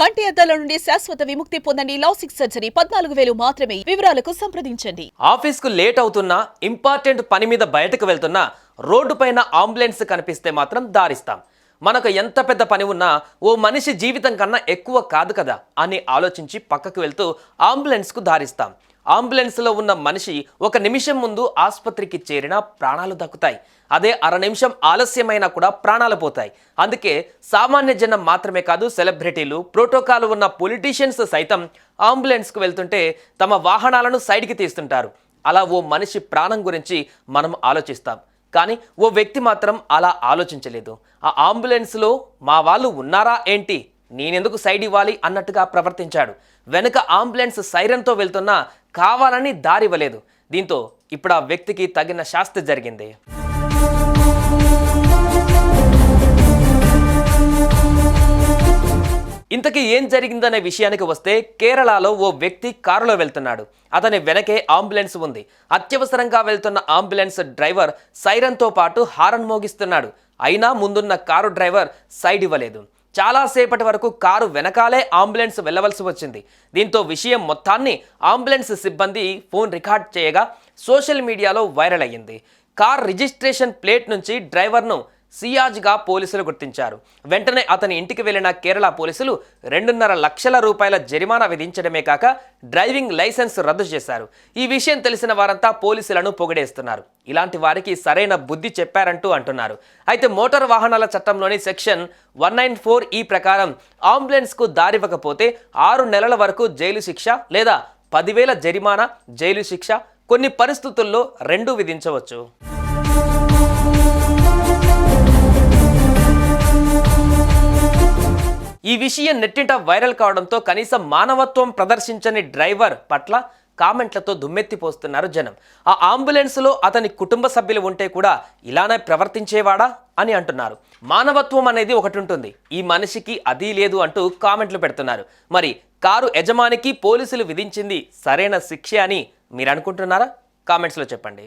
కంటి అద్దాల నుండి శాశ్వత విముక్తి పొందండి లాసిక్ సర్జరీ. పద్నాలుగు వేలు మాత్రమే. వివరాలకు సంప్రదించండి. ఆఫీస్కు లేట్ అవుతున్నా ఇంపార్టెంట్ పని మీద బయటకు వెళ్తున్నా రోడ్డు పైన అంబులెన్స్ కనిపిస్తే మాత్రం దారిస్తాం. మనకు ఎంత పెద్ద పని ఉన్నా ఓ మనిషి జీవితం కన్నా ఎక్కువ కాదు కదా అని ఆలోచించి పక్కకు వెళ్తూ అంబులెన్స్కు దారిస్తాం. అంబులెన్స్లో ఉన్న మనిషి ఒక నిమిషం ముందు ఆసుపత్రికి చేరినా ప్రాణాలు దక్కుతాయి. అదే అర నిమిషం ఆలస్యమైనా కూడా ప్రాణాలు పోతాయి. అందుకే సామాన్య జనం మాత్రమే కాదు సెలబ్రిటీలు ప్రోటోకాల్ ఉన్న పొలిటీషియన్స్ సైతం అంబులెన్స్కు వెళ్తుంటే తమ వాహనాలను సైడ్కి తీస్తుంటారు. అలా ఓ మనిషి ప్రాణం గురించి మనం ఆలోచిస్తాం. కానీ ఓ వ్యక్తి మాత్రం అలా ఆలోచించలేదు. ఆ అంబులెన్స్లో మా వాళ్ళు ఉన్నారా ఏంటి? నేనెందుకు సైడ్ ఇవ్వాలి అన్నట్టుగా ప్రవర్తించాడు. వెనుక అంబులెన్స్ సైరన్తో వెళ్తున్నా కావాలని దారివ్వలేదు దీంతో ఇప్పుడు ఆ వ్యక్తికి తగిన శాస్తి జరిగింది. ఇంతకీ ఏం జరిగిందనే విషయానికి వస్తే కేరళలో ఓ వ్యక్తి కారులో వెళ్తున్నాడు. అతని వెనకే అంబులెన్స్ ఉంది. అత్యవసరంగా వెళ్తున్న అంబులెన్స్ డ్రైవర్ సైరన్తో పాటు హారన్ మోగిస్తున్నాడు. అయినా ముందున్న కారు డ్రైవర్ సైడ్ ఇవ్వలేదు. చాలాసేపటి వరకు కారు వెనకాలే అంబులెన్స్ వెళ్ళవలసి వచ్చింది. దీంతో విషయం మొత్తాన్ని అంబులెన్స్ సిబ్బంది ఫోన్ రికార్డ్ చేయగా సోషల్ మీడియాలో వైరల్ అయ్యింది. కార్ రిజిస్ట్రేషన్ ప్లేట్ నుంచి డ్రైవర్ను సియాజ్గా పోలీసులు గుర్తించారు. వెంటనే అతని ఇంటికి వెళ్ళిన కేరళ పోలీసులు రెండున్నర లక్షల రూపాయల జరిమానా విధించడమే కాక డ్రైవింగ్ లైసెన్స్ రద్దు చేశారు. ఈ విషయం తెలిసిన వారంతా పోలీసులను పొగిడేస్తున్నారు. ఇలాంటి వారికి సరైన బుద్ధి చెప్పారంటూ అంటున్నారు. అయితే మోటార్ వాహనాల చట్టంలోని సెక్షన్ వన్ నైన్ ఫోర్ ఈ ప్రకారం అంబులెన్స్కు దారివ్వకపోతే ఆరు నెలల వరకు జైలు శిక్ష లేదా పదివేల జరిమానా జైలు శిక్ష కొన్ని పరిస్థితుల్లో రెండూ విధించవచ్చు. ఈ విషయం నెట్టింట వైరల్ కావడంతో కనీసం మానవత్వం ప్రదర్శించని డ్రైవర్ పట్ల కామెంట్లతో దుమ్మెత్తిపోస్తున్నారు జనం. ఆ అంబులెన్స్లో అతని కుటుంబ సభ్యులు ఉంటే కూడా ఇలానే ప్రవర్తించేవాడా అని అంటున్నారు. మానవత్వం అనేది ఒకటి ఉంటుంది. ఈ మనిషికి అది లేదు అంటూ కామెంట్లు పెడుతున్నారు. మరి కారు యజమానికి పోలీసులు విధించింది సరైన శిక్ష అని మీరు అనుకుంటున్నారా? కామెంట్స్లో చెప్పండి.